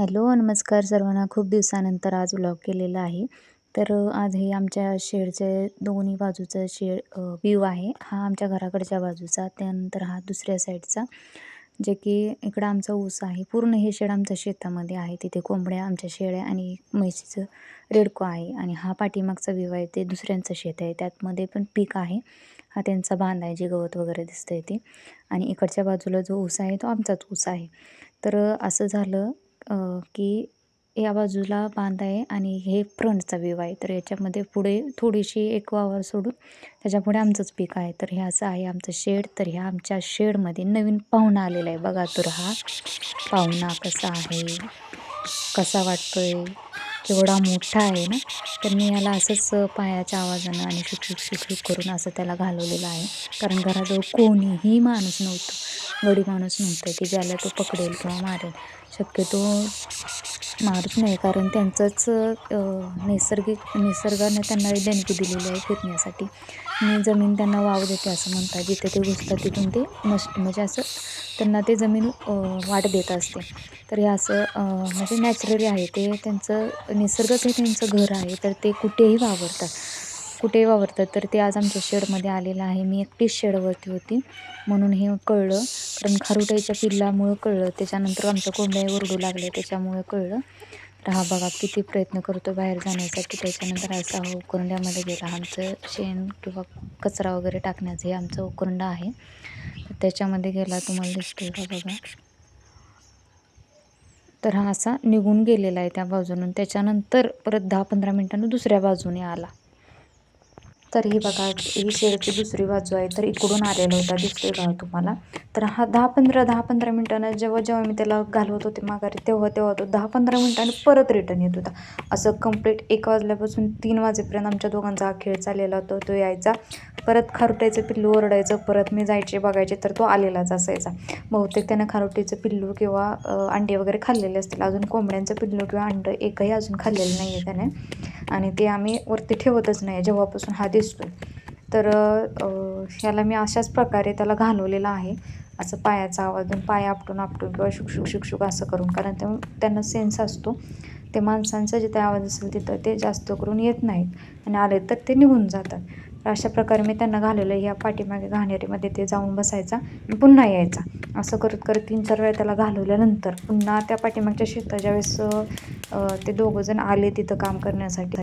Hello नमस्कार सर्वांना. खूप दिवसानंतर आज व्लॉग केलेला आहे. तर आज हे आमच्या शेडचे दोन्ही बाजूचं शेड व्ह्यू आहे. हा आमच्या घराकडच्या बाजूचा त्यानंतर हा दुसऱ्या साईडचा जे की इकडं आमचा ऊस आहे. पूर्ण हे शेड आमच्या शेतामध्ये आहे. तिथे कोंबड्या आमच्या शेळ्या आणि म्हशीचं रेडको आहे. आणि हा पाठीमागचा व्ह्यू आहे. ते दुसऱ्यांचं शेत आहे. त्यातमध्ये पण पीक आहे. हा त्यांचा बांध आहे. जे गवत वगैरे दिसतं आहे ते. आणि इकडच्या बाजूला जो ऊस आहे तो आमचाच ऊस आहे. तर असं झालं की या बाजूला बांध आहे आणि हे फ्रंटचा व्ह्यू आहे. तर याच्यामध्ये पुढे थोडीशी एक वावर सोडून त्याच्यापुढे आमचंच पीक आहे. तर हे असं आहे आमचं शेड. तर ह्या आमच्या शेडमध्ये नवीन पाहुणा आलेला आहे. बघा तर हा पाहुणा कसा आहे कसा वाटतोय केवढा मोठा आहे ना? तर मी याला असंच पायाच्या आवाजानं आणि शुक शुक करून असं त्याला घालवलेलं आहे. कारण घराजवळ कोणीही माणूस नव्हतं. गडी माणूस नव्हतं की ज्याला तो पकडेल किंवा मारेल. शक्यतो मारत नाही कारण त्यांचंच नैसर्गिक निसर्गाने त्यांना देणगी दिलेली आहे फिरण्यासाठी. मी जमीन त्यांना वाव देते असं म्हणतात. जिथे ते घुसतात तिथून ते नष्ट म्हणजे असं त्यांना ते जमीन वाट देत असते. तर हे असं म्हणजे नॅचरली आहे. ते त्यांचं निसर्गच हे त्यांचं घर आहे. तर ते कुठेही वावरतात. कुठे वावरतात तर ते आज आमच्या शेडमध्ये आलेलं आहे. मी एकटीच शेडवरती होती. म्हणून हे कळलं. कारण खारुटाईच्या पिल्लामुळं कळलं. त्याच्यानंतर आमच्या कोंबड्या ओरडू लागले त्याच्यामुळे कळलं. तर हा बघा किती प्रयत्न करतो बाहेर जाण्यासाठी. त्याच्यानंतर असा हा उकरंड्यामध्ये गेला. आमचं शेण किंवा कचरा वगैरे टाकण्याचं हे आमचं उकरंडा आहे. तर त्याच्यामध्ये गेला. तुम्हाला दिसतोय का बघा? तर हा असा निघून गेलेला आहे त्या बाजूनं. त्याच्यानंतर परत दहा पंधरा मिनटानं दुसऱ्या बाजूने आला. तर ही बघा ही शेडची दुसरी बाजू आहे तर इकडून आलेला होता दिसतोय का तुम्हाला. तर हा दहा पंधरा दहा पंधरा मिनटानं जेव्हा जेव्हा मी त्याला घालवत होते माघारी तेव्हा तेव्हा तो दहा पंधरा मिनटानं परत रिटर्न येत होता. असं कंप्लीट एक वाजल्यापासून तीन वाजेपर्यंत आमच्या दोघांचा हा खेळ चाललेला होता तो यायचा. परत खारुट्याचं पिल्लू ओरडायचं परत मी जायचे बघायचे तर तो आलेलाच असायचा. बहुतेक त्यानं खारुटीचं पिल्लू किंवा अंडे वगैरे खाल्लेले असतील. अजून कोंबड्यांचं पिल्लू किंवा अंडं एकही अजून खाल्लेलं नाही आहे त्याने. आणि ते आम्ही वरती ठेवतच नाही जेव्हापासून हा दिसतो तर ह्याला मी अशाच प्रकारे त्याला घालवलेलं आहे. असं पायाचा आवाजून पाय आपटून आपटून किंवा शुकशुक शुकशुक असं करून. कारण ते त्यांना सेन्स असतो. ते माणसांचा जिथे आवाज असेल तिथं ते जास्त करून येत नाहीत. आणि आले तर ते निघून जातात. अशा प्रकारे मी त्यांना घालेलं या पाठीमागे घाणेरीमध्ये ते जाऊन बसायचा पुन्हा यायचा. असं करत करत तीन चार वेळा त्याला घालवल्यानंतर पुन्हा त्या पाठीमागच्या शेताच्या वेळेस ते दोघंजण आले तिथं काम करण्यासाठी.